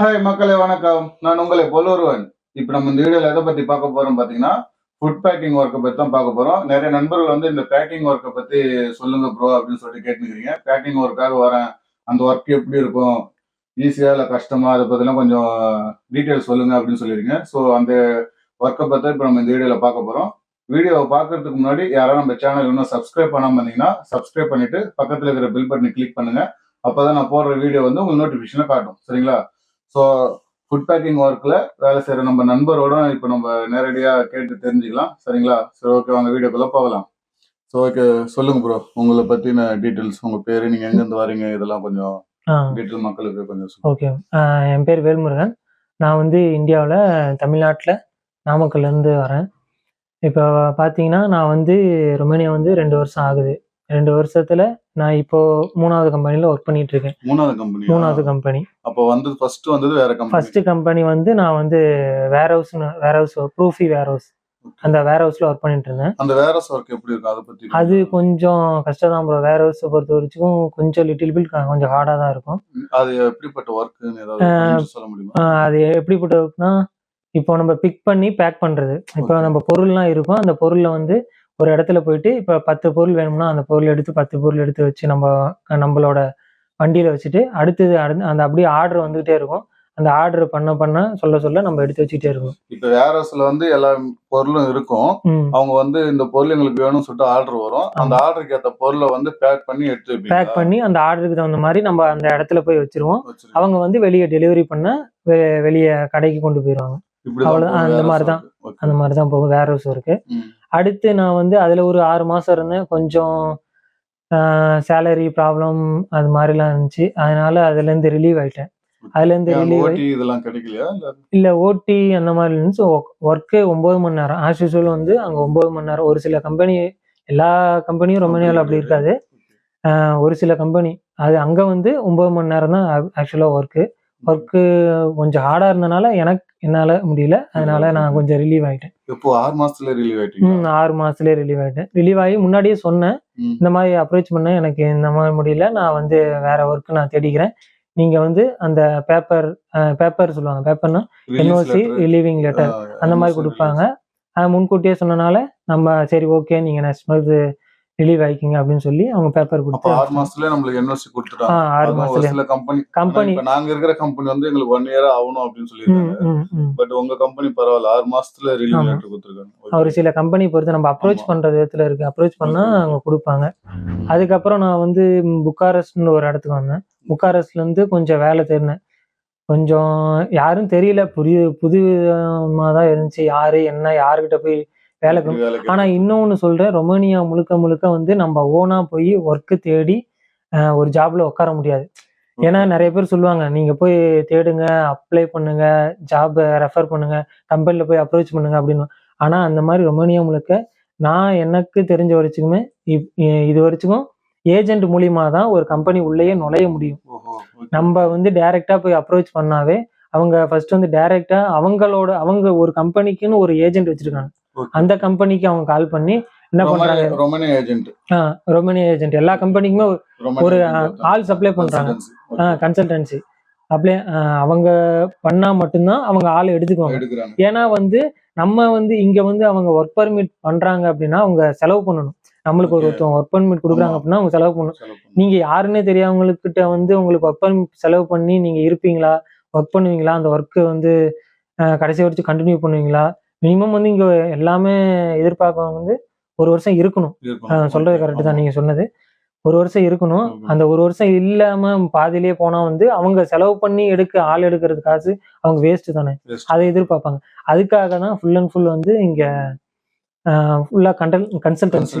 Hi மக்களே வணக்கம். நான் உங்களை போல ஒருவன் இப்போ நம்ம இந்த வீடியோல எதை பத்தி பார்க்க போறோம் பாத்தீங்கன்னா ஃபுட் பேக்கிங் ஒர்க்கை பத்தி தான் பார்க்க போறோம். நிறைய நண்பர்கள் வந்து இந்த பேக்கிங் ஒர்க்கை பத்தி சொல்லுங்க ப்ரோ அப்படின்னு சொல்லிட்டு கேட்டுக்கிறீங்க பேக்கிங் ஒர்க்காக வரேன். அந்த ஒர்க் எப்படி இருக்கும்? ஈஸியா இல்லை கஷ்டமா? அதை பத்திலாம் கொஞ்சம் டீட்டெயில் சொல்லுங்க அப்படின்னு சொல்லிருங்க ஸோ அந்த ஒர்க்கை பத்தி இப்போ நம்ம இந்த வீடியோல பார்க்க போறோம். வீடியோவை பார்க்கறதுக்கு முன்னாடி யாராவது நம்ம சேனல் இன்னும் சப்ஸ்கிரைப் பண்ணாம இருந்தீங்கன்னா சப்ஸ்கிரைப் பண்ணிட்டு பக்கத்தில் இருக்கிற பில் பட்டனை கிளிக் பண்ணுங்க. அப்பதான் நான் போடுற வீடியோ வந்து உங்களுக்கு நோட்டிஃபிகேஷனை காட்டும். சரிங்களா? ஸோ ஃபுட் பேக்கிங் ஒர்க்கில் வேலை செய்கிற நம்ம நண்பரோட இப்போ நம்ம நேரடியாக கேட்டு தெரிஞ்சுக்கலாம். சரிங்களா? சரி ஓகே வாங்க வீடியோக்குள்ளே போகலாம். ஸோ ஓகே சொல்லுங்க ப்ரோ உங்களை பற்றின டீட்டெயில்ஸ் உங்கள் பேர் நீங்கள் எங்கேருந்து வரீங்க? இதெல்லாம் கொஞ்சம் டீட்டெயில் மக்களுக்கு கொஞ்சம் ஓகே என் பேர் வேல்முருகன். நான் வந்து இந்தியாவில் தமிழ்நாட்டில் நாமக்கல்லேருந்து வரேன். இப்போ பார்த்தீங்கன்னா நான் வந்து ரொமேனியா வந்து ரெண்டு வருஷம் ஆகுது. ரெண்டு வருஷத்தில் நான் இப்போ மூணாவது கம்பெனியில் ஒர்க் பண்ணிட்டு இருக்கேன் மூணாவது கம்பெனி மூணாவது கம்பெனி அப்போ வந்து ஃபர்ஸ்ட் வந்தது வேற கம்பெனி ஃபர்ஸ்ட் கம்பெனி வந்து நான் வந்து வேர் ஹவுஸ் வேர் ஹவுஸ் ப்ரூஃபி வேர் ஹவுஸ் அந்த வேர் ஹவுஸில் ஒர்க் பண்ணிட்டு இருந்தேன் அந்த வேற ஒர்க் எப்படி இருக்கும்? அதை பத்தி அது கொஞ்சம் கஷ்டம் தான் ப்ரோ வேர் ஹவுஸை பொறுத்த வரைக்கும் கொஞ்சம் லிட்டில் பில் கொஞ்சம் ஹார்டாக தான் இருக்கும். அது எப்படிப்பட்ட கொஞ்சம் சொல்ல முடியுமா? அது எப்படிப்பட்ட ஒர்க்னா இப்போ நம்ம பிக் பண்ணி பேக் பண்றது. இப்போ. நம்ம பொருள்லாம் இருக்கும். அந்த பொருள்ல வந்து ஒரு இடத்துல போயிட்டு இப்போ பத்து பொருள் வேணும்னா அந்த பொருள் எடுத்து பத்து பொருள் எடுத்து வச்சு நம்ம நம்மளோட வண்டியில வச்சுட்டு அடுத்தது அடுத்து அந்த அப்படியே ஆர்டர் வந்துகிட்டே இருக்கும். அந்த ஆர்டர் பண்ண பண்ண சொல்ல சொல்ல நம்ம எடுத்து வச்சுக்கிட்டே இருக்கோம். இப்போ வேர் ஹவுஸ்ல வந்து எல்லா பொருளும் இருக்கும். அவங்க வந்து இந்த பொருள் எங்களுக்கு வேணும்னு சொல்லிட்டு ஆர்டர் வரும். அந்த ஆர்டருக்கு ஏத்த பொருளை வந்து பேக் பண்ணி எடுத்து பேக் பண்ணி அந்த ஆர்டருக்கு தகுந்த மாதிரி நம்ம அந்த இடத்துல போய் வச்சிருவோம். அவங்க வந்து வெளியே டெலிவரி பண்ண வெளியே கடைக்கு கொண்டு போயிடுவாங்க. போகும். அந்த மாதிரி தான். அந்த மாதிரி தான் போகும் வேர் ஹவுஸ் இருக்கு. அடுத்து நான் வந்து அதில் ஒரு ஆறு மாதம் இருந்தேன். கொஞ்சம் சேலரி ப்ராப்ளம் அது மாதிரிலாம் இருந்துச்சு. அதனால அதுலேருந்து ரிலீவ் ஆயிட்டேன். அதுலேருந்து ரிலீவ் ஓட்டி இதெல்லாம் கிடைக்கலையா? இல்ல இல்லை ஓடி அந்த மாதிரி இருந்துச்சு ஒர்க்கு ஒம்பது மணி நேரம். ஆஸ் யூஸ்வல் வந்து அங்கே ஒம்பது மணி நேரம். ஒரு சில கம்பெனி எல்லா கம்பெனியும் ரொமேனியாவில் அப்படி இருக்காது. ஒரு சில கம்பெனி அது அங்கே வந்து ஒம்பது மணி நேரம் தான் ஆக்சுவலாக ஒர்க்கு ஒர்க்கு கொஞ்சம் ஹார்டாக இருந்தனால எனக்கு என்னால் முடியல. அதனால நான் கொஞ்சம் ரிலீவ் ஆயிட்டேன். இப்போ ஆறு மாசத்துல ரிலீவ் ஆயிட்டீங்க ஆறு மாசத்துலயே ரிலீவ் ஆயிட்டேன். ரிலீவ் ஆகி முன்னாடியே சொன்னேன். இந்த மாதிரி அப்ரோச் பண்ண எனக்கு இந்த மாதிரி முடியல. நான் வந்து வேற ஒர்க் நான் தேடிக்கிறேன். நீங்க வந்து அந்த பேப்பர் பேப்பர் சொல்லுவாங்க. பேப்பர்னா என்ஓசி. ரிலீவிங் லெட்டர் அந்த மாதிரி கொடுப்பாங்க. முன்கூட்டியே சொன்னனால நம்ம சரி ஓகே நீங்க நெக்ஸ்ட் மந்த் ரிலீவ் ஆயிக்கிங்க அப்படின்னு சொல்லி அவங்க பேப்பர் கொடுத்து ஆறு மாசத்துல நம்மளுக்கு என்ஓசி கொடுத்துட்டாங்க ஆறு மாசத்துல கம்பெனி கம்பெனி நாங்க இருக்கிற கம்பெனி வந்து எங்களுக்கு ஒன் இயர் ஆகணும் அப்படின்னு ம் பட் உங்க கம்பெனி பரவாயில்ல ஆறு மாசத்துல ரிலீவ். லெட்டர் கொடுத்துருக்காங்க. ஒரு சில கம்பெனி பொறுத்து நம்ம அப்ரோச். பண்ற விதத்துல இருக்கு. அப்ரோச் பண்ணா. அவங்க கொடுப்பாங்க. அதுக்கப்புறம் நான் வந்து புக்காரஸ்ட்னு ஒரு இடத்துக்கு வந்தேன். புக்காரஸ்ட்ல இருந்து கொஞ்சம் வேலை தேடினேன். கொஞ்சம் யாரும் தெரியல. புதிய புதுமா தான் இருந்துச்சு. யாரு என்ன யாருக்கிட்ட போய் வேலை ஆனா இன்னொன்னு சொல்றேன் ரொமேனியா முழுக்க முழுக்க வந்து நம்ம ஓனா போய் ஒர்க்கு தேடி ஒரு ஜாப்ல உட்கார முடியாது. ஏன்னா நிறைய பேர் சொல்லுவாங்க நீங்க போய் தேடுங்க அப்ளை பண்ணுங்க ஜாப் ரெஃபர் பண்ணுங்க கம்பெனில போய் அப்ரோச் பண்ணுங்க அப்படின்னு. ஆனா அந்த மாதிரி ரொமேனியா முழுக்க நான் எனக்கு தெரிஞ்ச இ- இது வரைக்கும் ஏஜென்ட் மூலியமா தான் ஒரு கம்பெனி உள்ளேயே நுழைய முடியும். நம்ம வந்து டைரக்டா போய் அப்ரோச் பண்ணாவே அவங்க ஃபர்ஸ்ட் வந்து டைரக்டா அவங்களோட அவங்க ஒரு கம்பெனிக்குன்னு ஒரு ஏஜென்ட் வச்சிருக்காங்க. அந்த கம்பெனிக்கு அவங்க கால் பண்ணி என்ன பண்றாங்க? ரொமேனியா ஏஜென்ட் ரொமேனியா ஏஜென்ட் எல்லா கம்பெனிக்குமே ஒரு, ஆள் supply பண்றாங்க. கன்சல்டன்சி அப்படியே அவங்க பண்ணா மட்டும்தான் அவங்க ஆள் எடுத்துக்குவாங்க. ஏன்னா வந்து நம்ம வந்து இங்க வந்து அவங்க ஒர்க் பர்மிட் பண்றாங்க அப்படின்னா அவங்க செலவு பண்ணணும். நம்மளுக்கு ஒரு. ஒருத்தவங்க ஒர்க் பர்மிட் கொடுக்குறாங்க. அப்படின்னா அவங்க செலவு பண்ணணும். நீங்க யாருன்னே தெரியாதவங்கக்கிட்ட வந்து உங்களுக்கு ஒர்க் பர்மிட் செலவு பண்ணி நீங்க இருப்பீங்களா? ஒர்க் பண்ணுவீங்களா? அந்த ஒர்க்கு வந்து கடைசி வரைக்கும் கண்டினியூ பண்ணுவீங்களா? மினிமம் வந்து இங்க எல்லாமே எதிர்பார்க்கவங்க வந்து ஒரு வருஷம் இருக்கணும். சொல்றது கரெக்ட் தான். நீங்க சொன்னது. ஒரு வருஷம் இருக்கணும். அந்த ஒரு வருஷம் இல்லாம பாதியிலே போனா வந்து அவங்க செலவு பண்ணி எடுக்க ஆள் எடுக்கிறது காசு அவங்க வேஸ்ட் தானே. அதை எதிர்பார்ப்பாங்க. அதுக்காக தான் ஃபுல் அண்ட் ஃபுல் வந்து இங்க ஃபுல்லா கண்டல் கன்சல்டன்சி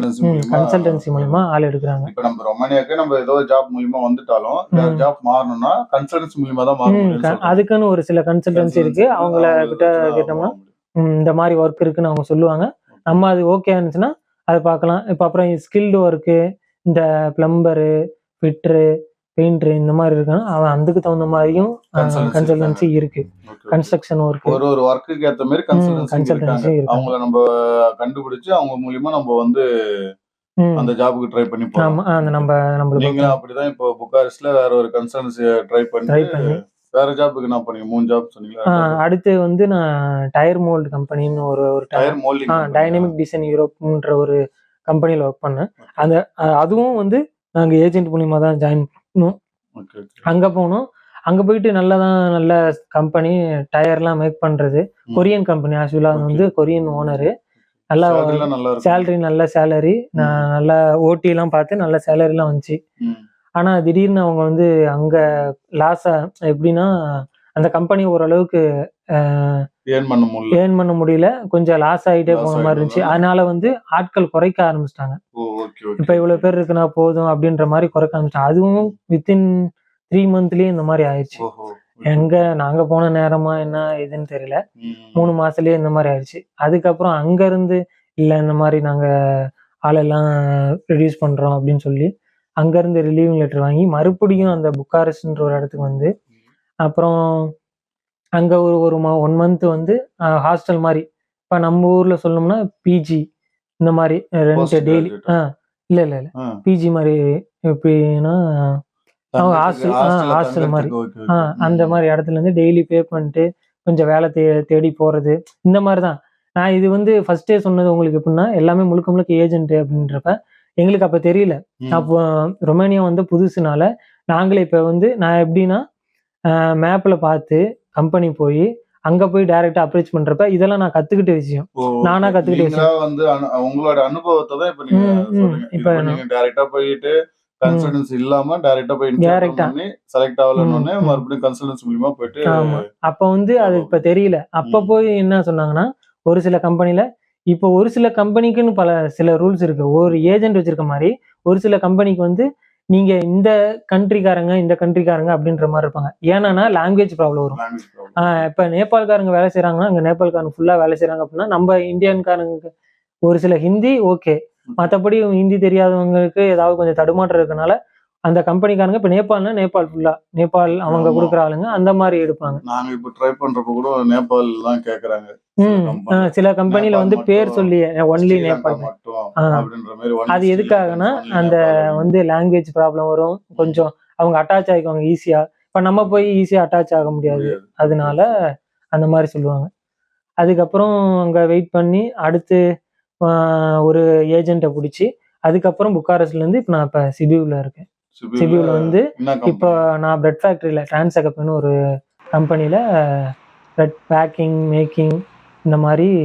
கன்சல்டன்சி மூலியமா ஆள் எடுக்கிறாங்க. இப்ப நம்ம ரொமானியாக்கு நம்ம ஏதோ ஜாப் மூலியமா வந்துட்டாலும். ஜாப் மாறணும்னா கன்சல்டன்சி மூலியமா தான் மாற ம், முடியும்னு க- சொல்றாங்க. அதுக்குன்னு ஒரு சில கன்சல்டன்சி இருக்கு. அவங்கள கிட்ட கேட்டோம்னா இந்த மாதிரி ஒர்க் இருக்குன்னு அவங்க சொல்லுவாங்க. நம்ம அது ஓகே இருந்துச்சுன்னா அதை பார்க்கலாம். இப்போ அப்புறம் ஸ்கில்டு ஒர்க்கு இந்த பிளம்பரு ஃபிட்ரு பெயிண்டரு இந்த மாதிரி இருக்குன்னா அவன் அதுக்கு தகுந்த மாதிரியும் கன்சல்டன்சி இருக்கு. கன்ஸ்ட்ரக்ஷன் ஒர்க் ஒரு ஒரு ஒர்க்குக்கு ஏத்த மாதிரி கன்சல்டன்சி. அவங்கள நம்ம கண்டுபிடிச்சு அவங்க மூலியமா நம்ம வந்து அந்த ஜாபுக்கு ட்ரை பண்ணி போறோம் ஆமா அந்த நம்ம நம்மளுக்கு அப்படிதான் இப்போ புக்காரிஸ்ட்ல வேற ஒரு கன்சல்டன்சி ட்ரை பண்ணி. வேற ஜாப்புக்கு என்ன பண்ணீங்க? மூணு ஜாப் சொன்னீங்களா? அடுத்து வந்து நான் டயர் மோல்டு கம்பெனின்னு ஒரு ஒரு டயர் மோல்டிங் டைனமிக் டிசைன் யூரோப்ன்ற ஒரு கம்பெனியில் ஒர்க் பண்ணேன். அந்த அதுவும் வந்து நாங்கள் ஏஜென்ட் மூலியமா தான் ஜாயின் ஓகே அங்கே போனோம். அங்கே போயிட்டு நல்லா தான் நல்ல கம்பெனி டயர்லாம் மேக் பண்ணுறது. கொரியன் கம்பெனி ஆக்சுவலாக அது வந்து கொரியன் ஓனரு நல்லா சேலரி நல்ல சேலரி நான் நல்ல ஓட்டிலாம் பார்த்து நல்ல சேலரிலாம் வந்துச்சு. ம். ஆனா திடீர்னு அவங்க வந்து அங்க லாஸ் எப்படின்னா அந்த கம்பெனி ஓரளவுக்கு ஏர்ன் பண்ண முடியல. கொஞ்சம் லாஸ் ஆகிட்டே போன மாதிரி இருந்துச்சு? அதனால வந்து ஆட்கள் குறைக்க ஆரம்பிச்சிட்டாங்க. இப்ப இவ்வளவு பேர் இருக்குன்னா போதும் அப்படின்ற மாதிரி குறைக்க ஆரம்பிச்சிட்டாங்க. அதுவும் வித்தின் த்ரீ மந்த்லயே இந்த மாதிரி ஆயிடுச்சு. எங்க நாங்க போன நேரமா என்ன இதுன்னு தெரியல. மூணு மாசத்துலயே இந்த மாதிரி ஆயிடுச்சு. அதுக்கப்புறம் அங்க இருந்து இல்ல இந்த மாதிரி நாங்க ஆளெல்லாம் ரெடியூஸ் பண்றோம் அப்படின்னு சொல்லி அங்க இருந்து ரிலீவிங் லெட்டர் வாங்கி மறுபடியும் அந்த புக்காரஸ்ட்ன்ற ஒரு இடத்துக்கு வந்து அப்புறம் அங்க ஒரு ஒரு மா ஒன் மந்த் வந்து ஹாஸ்டல் மாதிரி இப்ப நம்ம ஊர்ல சொல்லணும்னா பிஜி இந்த மாதிரி ரெண்ட் டெய்லி. ஆ இல்ல இல்ல இல்ல. பிஜி மாதிரி எப்படின்னா அவங்க hostel- ஆ, hostel மாதிரி. ஆ. அந்த. மாதிரி இடத்துல இருந்து டெய்லி பே பண்ணிட்டு கொஞ்சம் வேலை தே தேடி போறது இந்த மாதிரி தான் நான் இது வந்து ஃபர்ஸ்டே சொன்னது உங்களுக்கு எப்படின்னா எல்லாமே முழுக்க முழுக்க ஏஜென்ட் அப்படின்றப்ப எங்களுக்கு அப்ப தெரியல. அப்போ ரொமேனியா வந்து புதுசுனால நாங்களே இப்ப வந்து நான் எப்படின்னா மேப்ல பார்த்து கம்பெனி போய் அங்க போய் டைரக்டா அப்ரோச் பண்றப்ப இதெல்லாம் நான் கத்துக்கிட்ட விஷயம் நானா. கத்துக்கிட்ட நீங்களா வந்து உங்களோட அனுபவத்தை தான் இப்ப நீங்க இப்ப நீங்க டைரக்டா போயிட்டு கன்சல்டன்ஸ் இல்லாம டைரக்டா போய். பண்ணி செலக்ட் ஆகலன்னு. மறுபடியும் கன்சல்டன்ஸ் மூலியமா போயிட்டு அப்ப வந்து அது இப்ப தெரியல அப்ப. போய் என்ன சொன்னாங்கன்னா ஒரு சில கம்பெனில இப்போ ஒரு சில கம்பெனிக்குன்னு பல சில ரூல்ஸ் இருக்கு. ஒரு ஏஜென்ட் வச்சிருக்க மாதிரி ஒரு சில கம்பெனிக்கு வந்து நீங்க இந்த கண்ட்ரிக்காரங்க இந்த கண்ட்ரிக்காரங்க அப்படின்ற மாதிரி இருப்பாங்க. ஏன்னா லாங்குவேஜ் ப்ராப்ளம் வரும். இப்ப நேபாள்காரங்க வேலை செய்யறாங்கன்னா அங்க நேபாள்காரங்க ஃபுல்லா வேலை செய்யறாங்க அப்படின்னா நம்ம இந்தியன்காரங்க ஒரு சில ஹிந்தி ஓகே. மற்றபடி ஹிந்தி தெரியாதவங்களுக்கு ஏதாவது கொஞ்சம் தடுமாற்றம் இருக்கனால அந்த கம்பெனிக்காரங்க இப்ப நேபாள்னா நேபாள் ஃபுல்லா நேபாள் அவங்க. கொடுக்குற ஆளுங்க அந்த மாதிரி எடுப்பாங்க. நாங்க இப்ப ட்ரை பண்றப்ப கூட நேபாள் தான் கேக்குறாங்க. சில கம்பெனில வந்து பேர் சொல்லி ஒன்லி நேபாள். அது எதுக்காகனா அந்த வந்து லாங்குவேஜ் ப்ராப்ளம் வரும். கொஞ்சம் அவங்க அட்டாச் ஆகிக்குவாங்க ஈஸியா இப்ப நம்ம போய் ஈஸியா அட்டாச் ஆக முடியாது. அதனால அந்த மாதிரி சொல்லுவாங்க. அதுக்கப்புறம் அங்க வெயிட் பண்ணி அடுத்து ஒரு ஏஜென்ட்டை பிடிச்சி அதுக்கப்புறம் புக்காரஸ்ட்ல இருந்து இப்போ நான் இப்போ சிபியூல இருக்கேன். சிபியூல வந்து இப்போ? நான் பிரெட் ஃபேக்டரியில டிரான்ஸ்அகப்னு ஒரு கம்பெனியில பிரெட் பேக்கிங் மேக்கிங் இந்த மாதிரி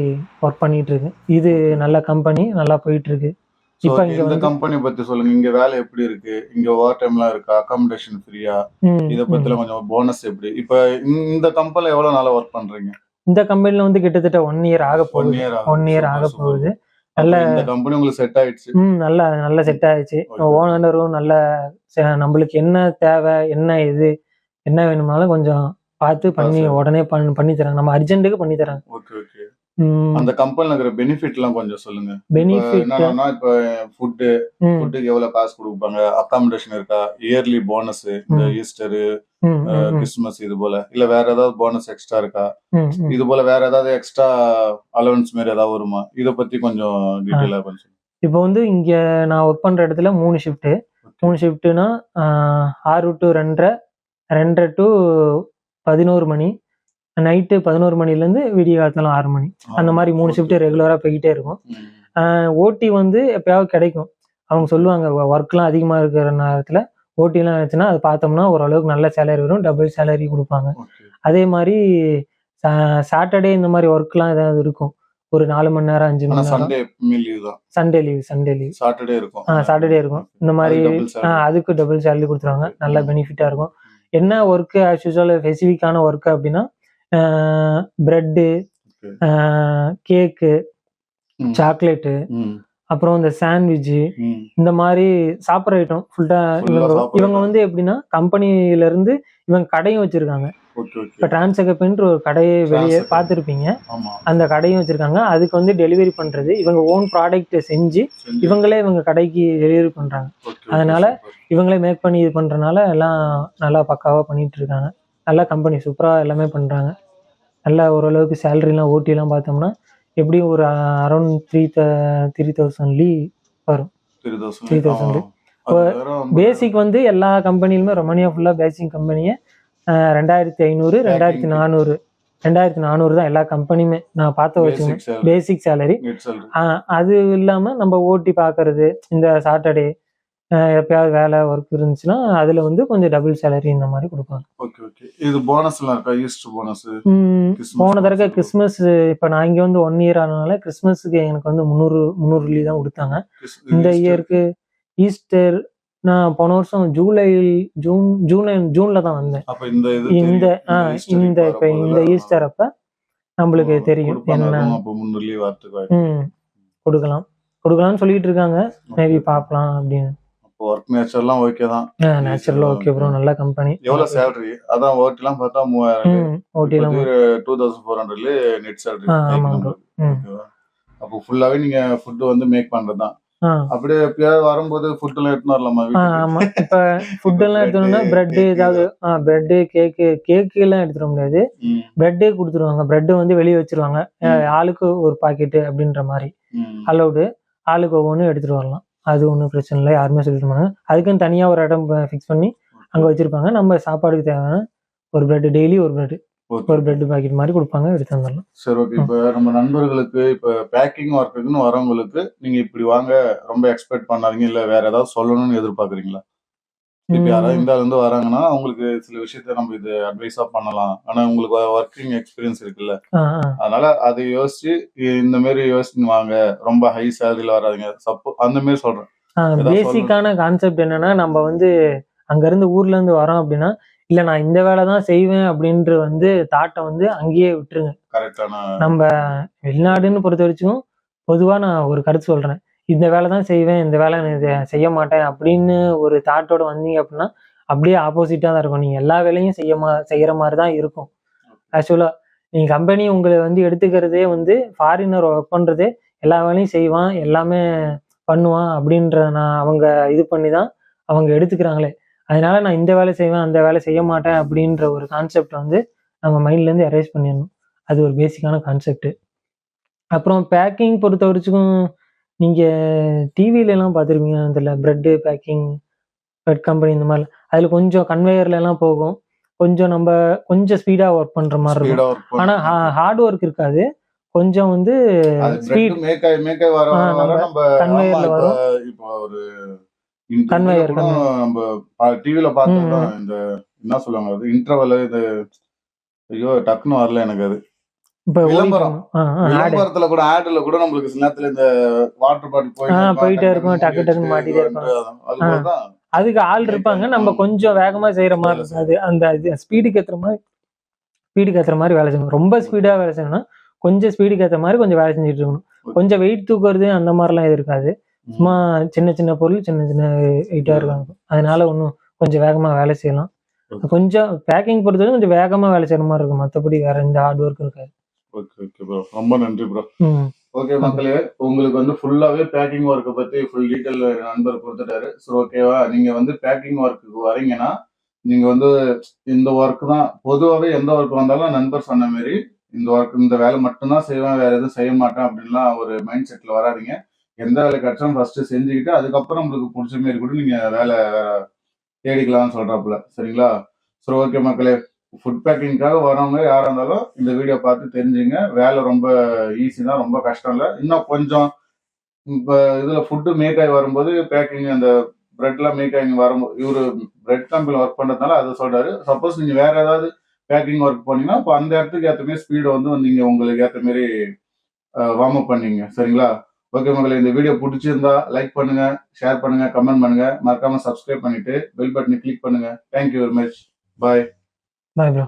ஒர்க் பண்ணிட்டு இருக்கேன் இது நல்ல கம்பெனி நல்லா போயிட்டு இருக்கு. இப்போ இந்த கம்பெனி பத்தி சொல்லுங்க. இங்க வேலை எப்படி இருக்கு? இங்க ஓவர் டைம்லாம் இருக்கா? அகாமடேஷன் ஃப்ரீயா இத. பத்தில கொஞ்சம் போனஸ் எப்படி? இப்ப இந்த- கம்பெனில எவ்வளவு நாளா ஒர்க் பண்றீங்க? இந்த கம்பெனில வந்து கிட்டத்தட்ட ஒன் இயர் ஆக போகுது. ஒன் இயர் ஆக போகுது. நல்ல கம்பெனி உங்களுக்கு செட் ஆயிடுச்சு. ம் நல்லா நல்ல செட் ஆயிடுச்சு. ஓனரும் நல்ல நம்மளுக்கு என்ன தேவை என்ன இது என்ன வேணும்னாலும் கொஞ்சம் பார்த்து பண்ணி. உடனே பண்ணி தராங்க. நம்ம அர்ஜென்ட்டுக்கு பண்ணி தராங்க. ஓகே ஓகே அந்த கம்பெனில இருக்கிற பெனிஃபிட் எல்லாம் கொஞ்சம் சொல்லுங்க. என்னன்னா இப்ப ஃபுட் ஃபுட்டுக்கு எவ்வளவு காசு கொடுப்பாங்க? அகாமடேஷன் இருக்கா? இயர்லி போனஸ் இந்த. ஈஸ்டர் கிறிஸ்துமஸ் இது போல. இல்ல வேற ஏதாவது போனஸ் எக்ஸ்ட்ரா இருக்கா? இது போல வேற ஏதாவது எக்ஸ்ட்ரா அலவன்ஸ் மாதிரி ஏதாவது வருமா? இத பத்தி கொஞ்சம் டீடைலா கொஞ்சம் இப்போ வந்து இங்க நான் ஒர்க் பண்ற இடத்துல மூணு ஷிஃப்ட் மூணு ஷிஃப்ட்னா ஆறு டு ரெண்டரை ரெண்டரை டு பதினோரு மணி. நைட்டு பதினோரு மணிலேருந்து விடிய காலத்துல ஆறு மணி. அந்த மாதிரி மூணு ஷிஃப்ட் ரெகுலராக போய்கிட்டே இருக்கும். ஓடி வந்து எப்பயாவது கிடைக்கும். அவங்க சொல்லுவாங்க ஒர்க்லாம் அதிகமாக இருக்கிற நேரத்தில் ஓட்டிலாம் இருந்துச்சுன்னா அது பார்த்தோம்னா ஓரளவுக்கு நல்ல சேலரி வரும். டபுள் சேலரி கொடுப்பாங்க. அதே மாதிரி சாட்டர்டே இந்த மாதிரி ஒர்க்லாம் ஏதாவது இருக்கும். ஒரு நாலு மணி நேரம் அஞ்சு மணி நேரம். சண்டே லீவ் தான். Sunday leave Sunday leave Saturday இருக்கும். ஆ சாட்டர்டே இருக்கும். இந்த மாதிரி அதுக்கு டபுள் சேலரி கொடுத்துருவாங்க. நல்ல பெனிஃபிட்டாக இருக்கும். என்ன ஒர்க்கு ஆஸ் யூஸ்வல் ஸ்பெசிஃபிக்கான ஒர்க்கு அப்படின்னா ப்ரெட்டு. கேக்கு. சாக்லேட்டு அப்புறம் இந்த சாண்ட்விட்ஜு ம். இந்த மாதிரி சாப்பிட்ற ஐட்டம் ஃபுல்லா இவங்க இவங்க. வந்து எப்படின்னா கம்பெனில இருந்து இவங்க கடையும் வச்சிருக்காங்க இப்போ டிரான்ஸ்அகப்ன்ற ஒரு கடையை வெளியே. பார்த்துருப்பீங்க அந்த கடையும் வச்சிருக்காங்க அதுக்கு வந்து டெலிவரி பண்றது இவங்க ஓன் ப்ராடக்ட் செஞ்சு. இவங்களே இவங்க கடைக்கு டெலிவரி பண்றாங்க அதனால. இவங்களே மேக் பண்ணி இது பண்றதுனால எல்லாம் நல்லா பக்காவா பண்ணிட்டு இருக்காங்க நல்ல கம்பெனி சூப்பரா எல்லாமே பண்றாங்க. நல்ல ஓரளவுக்கு சேலரிலாம் ஓட்டிலாம் பார்த்தோம்னா எப்படியும் ஒரு அரௌண்ட் த்ரீ த்ரீ தௌசண்ட்லி 3000 3000 ஆ. அது வேற ரொம்ப- பேசிக் வந்து எல்லா கம்பெனிலுமே ரொமானியா ஃபுல்லா பேசிக் கம்பெனியை ரெண்டாயிரத்தி ஐநூறு ரெண்டாயிரத்தி நானூறு ரெண்டாயிரத்தி நானூறு தான் எல்லா கம்பெனியுமே நான் பார்த்து வச்சுக்கோங்க பேசிக் சேலரி அது இல்லாம நம்ம ஓட்டி பார்க்கறது இந்த சாட்டர்டே எப்பயாவது வேலை ஒர்க் இருந்துச்சுன்னா அதுல வந்து கொஞ்சம் டபுள் சேலரி இந்த மாதிரி கொடுப்பாங்க. ஓகே ஓகே இது இருக்கா? ஈஸ்டர் போனஸ் போன தடவை. கிறிஸ்மஸ் இப்போ நான் இங்க வந்து ஒன் இயர் ஆனதுனால கிறிஸ்மஸ்க்கு எனக்கு வந்து முந்நூறு முந்நூறு லீவ் தான் கொடுத்தாங்க. இந்த இயருக்கு ஈஸ்டர் நான் போன வருஷம் ஜூலை ஜூன் ஜூலை ஜூன்ல தான் வந்தேன். அப்ப இந்த இந்த இப்ப இந்த ஈஸ்டர் அப்ப நம்மளுக்கு தெரியும் என்ன. கொடுக்கலாம். கொடுக்கலாம்னு சொல்லிட்டு இருக்காங்க. மேபி பார்க்கலாம் அப்படின்னு. அப்போ ஒர்க் நேச்சர் எல்லாம் ஓகே தான். நேச்சுரலா ஓகே ப்ரோ நல்ல கம்பெனி எவ்வளவு சேலரி அதான் ஓட்டி எல்லாம் பார்த்தா மூவாயிரம் ம் ஓட்டிலாம் டூ தௌசண்ட் ஃபோர் ஹண்ட்ரட்ல நெட் சேலரி ஆ, ஆமாம் bro. ம். அப்போ ஃபுல்லாவே நீங்க ஃபுட் வந்து மேக் பண்றதுதான் அப்படியே எப்பயாவது வரும்போது ஃபுட் எல்லாம் எடுத்துன்னு வரலாமா? ஆமா. இப்ப ஃபுட் எல்லாம் Bread, பிரெட் ஏதாவது பிரெட் கேக்கு கேக்கு எல்லாம் எடுத்துட முடியாது. பிரெட்டே கொடுத்துருவாங்க. பிரெட் வந்து வெளியே வச்சிருவாங்க. ஆளுக்கு ஒரு பாக்கெட்டு அப்படின்ற மாதிரி. அலௌடு ஆளுக்கு ஒவ்வொன்றும் எடுத்துட்டு வரலாம். அது ஒன்றும் பிரச்சனை இல்லை. யாருமே சொல்லிட்டு மாட்டாங்க அதுக்குன்னு தனியாக ஒரு இடம் ஃபிக்ஸ் பண்ணி அங்கே வச்சிருப்பாங்க. நம்ம சாப்பாடுக்கு தேவையான ஒரு பிரெட் டெய்லி ஒரு பிரெட். ஒரு பிரெட் பாக்கெட் மாதிரி கொடுப்பாங்க. எடுத்து வந்துடலாம் சரி ஓகே இப்ப நம்ம நண்பர்களுக்கு இப்ப பேக்கிங் ஒர்க்குன்னு வரவங்களுக்கு நீங்க இப்படி வாங்க ரொம்ப எக்ஸ்பெக்ட் பண்ணாதீங்க. இல்ல வேற ஏதாவது சொல்லணும்னு எதிர்பார்க்கறீங்களா? இப்ப யாராவது இந்தியால இருந்து வராங்கன்னா அவங்களுக்கு சில விஷயத்த நம்ம இது அட்வைஸா பண்ணலாம். ஆனா உங்களுக்கு ஒர்க்கிங் எக்ஸ்பீரியன்ஸ் இருக்குல்ல. அதனால அதை யோசிச்சு இந்த மாதிரி யோசிச்சு வாங்க. ரொம்ப ஹை சேலரியில வராதுங்க. சப்போ அந்த மாதிரி சொல்றேன். பேசிக்கான கான்செப்ட் என்னன்னா நம்ம வந்து அங்கேருந்து ஊர்ல இருந்து வரோம் அப்படின்னா இல்லை நான் இந்த வேலை தான் செய்வேன் அப்படின்ற வந்து தாட்டை வந்து அங்கேயே விட்டுருங்க. கரெக்டான நம்ம வெளிநாடுன்னு பொறுத்த வரைக்கும் பொதுவாக நான் ஒரு கருத்து சொல்கிறேன் இந்த வேலை தான் செய்வேன் இந்த வேலை செய்ய மாட்டேன் அப்படின்னு ஒரு தாட்டோட வந்தீங்க அப்படின்னா அப்படியே ஆப்போசிட்டாக தான் இருக்கும். நீங்கள் எல்லா வேலையும் செய்ய மா செய்கிற மாதிரி தான் இருக்கும். ஆக்சுவலாக நீங்கள் கம்பெனி உங்களை வந்து எடுத்துக்கிறதே வந்து ஃபாரினர் ஒர்க் பண்ணுறதே எல்லா வேலையும் செய்வான் எல்லாமே பண்ணுவான் அப்படின்ற நான் அவங்க இது பண்ணி தான் அவங்க எடுத்துக்கிறாங்களே. அதனால நான் இந்த வேலை செய்வேன் அந்த வேலை செய்ய மாட்டேன் அப்படின்ற ஒரு கான்செப்ட் வந்து நம்ம மைண்ட்லேருந்து அரேஞ்ச் பண்ணிடணும். அது ஒரு பேசிக்கான கான்செப்ட் அப்புறம் பேக்கிங் பொறுத்த வரைக்கும் நீங்கள் டிவிலலாம் பார்த்துருப்பீங்க அதில் ப்ரெட்டு பேக்கிங் ப்ரெட் கம்பெனி இந்த மாதிரி. அதில் கொஞ்சம் கன்வேயர்ல எல்லாம் போகும். கொஞ்சம் நம்ம கொஞ்சம் ஸ்பீடாக ஒர்க் பண்ணுற மாதிரி இருக்கும். ஆனால் ஹார்ட் ஒர்க் இருக்காது. கொஞ்சம் வந்து ஸ்பீட் மேக் ஆகி மேக் ஆகி வர ஆ, வர நம்ம நம்ம conveyor ல ஆமா, இப்ப- வரும். இப்போ ஒரு கூட நம்ம டிவில பார்த்தோம்னா இந்த என்ன சொல்லுவாங்க அது? இன்டர்வல் இது ஐயோ டக்குன்னு வரல எனக்கு அது. விளம்பரம். விளம்பரத்துல கூட ஆட்ல கூட நம்மளுக்கு சில நேரத்துல இந்த வாட்டர் பாட்டில் ஆ, போயிட்டே இருக்கும், டக்கு டக்குன்னு மாட்டிட்டே இருக்கும். அதுக்கு ஆள் இருப்பாங்க நம்ம கொஞ்சம் வேகமா செய்யற மாதிரி இருக்கும் அது அந்த ஸ்பீடுக்கு ஏத்துற மாதிரி ஸ்பீடுக்கு ஏத்துற மாதிரி வேலை செய்யணும். ரொம்ப ஸ்பீடா வேலை செய்யணும்னா கொஞ்சம் ஸ்பீடுக்கு ஏத்த மாதிரி கொஞ்சம் வேலை செஞ்சுட்டு இருக்கணும். கொஞ்சம் வெயிட் தூக்குறது அந்த மாதிரிலாம் எதுவும் இருக்காது. சும்மா சின்ன சின்ன பொருள் சின்ன சின்ன வெயிட்டா இருக்காங்க. அதனால ஒன்றும் கொஞ்சம் வேகமா வேலை செய்யலாம். கொஞ்சம் பேக்கிங் பொறுத்தவரை கொஞ்சம் வேகமா வேலை செய்யற மாதிரி இருக்கும். மற்றபடி வேற எந்த ஹார்ட் ஒர்க் இருக்காது. ஓகே ஓகே ப்ரோ ரொம்ப நன்றி ப்ரோ ஓகே மக்களே உங்களுக்கு வந்து ஃபுல்லாவே பேக்கிங் ஒர்க்கை பத்தி ஃபுல் டீட்டெயில் நண்பர் கொடுத்துட்டாரு. ஸோ ஓகேவா நீங்க வந்து பேக்கிங் ஒர்க்குக்கு வரீங்கன்னா நீங்க வந்து இந்த ஒர்க் தான் பொதுவாகவே எந்த ஒர்க் வந்தாலும் நண்பர் சொன்ன மாதிரி இந்த ஒர்க் இந்த வேலை மட்டும்தான் செய்வேன் வேற எதுவும் செய்ய மாட்டேன் அப்படின்லாம் ஒரு மைண்ட் செட்ல வராதீங்க. எந்த வேலை கிடைச்சாலும் ஃபர்ஸ்ட் செஞ்சுக்கிட்டு அதுக்கப்புறம் உங்களுக்கு பிடிச்ச மாதிரி கூட நீங்க வேலை தேடிக்கலாம்னு சொல்றாப்புல. சரிங்களா? சரி ஓகே மக்களே. ஃபுட் பேக்கிங்காக வரவங்க யாராக இருந்தாலும் இந்த வீடியோ பார்த்து தெரிஞ்சுங்க. வேலை ரொம்ப ஈஸி தான் ரொம்ப கஷ்டம் இல்லை. இன்னும் கொஞ்சம் இப்போ இதில் ஃபுட்டு மேக் ஆகி வரும்போது பேக்கிங் அந்த பிரெட்லாம் மேக் ஆகி வரும்போது இவர் பிரெட் கம்பெனியில் ஒர்க் பண்ணுறதுனால அதை சொல்கிறாரு சப்போஸ் நீங்கள் வேறு ஏதாவது பேக்கிங் ஒர்க் பண்ணீங்கன்னா இப்போ அந்த இடத்துக்கு ஏற்ற மாதிரி ஸ்பீடை வந்து நீங்கள் உங்களுக்கு ஏற்ற மாரி வார்ம் அப் பண்ணீங்க. சரிங்களா? ஓகே மகளே இந்த வீடியோ பிடிச்சிருந்தா லைக் பண்ணுங்க ஷேர் பண்ணுங்க கமெண்ட் பண்ணுங்க. மறக்காம சப்ஸ்கிரைப் பண்ணிட்டு பெல் பட்டனை கிளிக் பண்ணுங்க. Thank you very much bye bye bro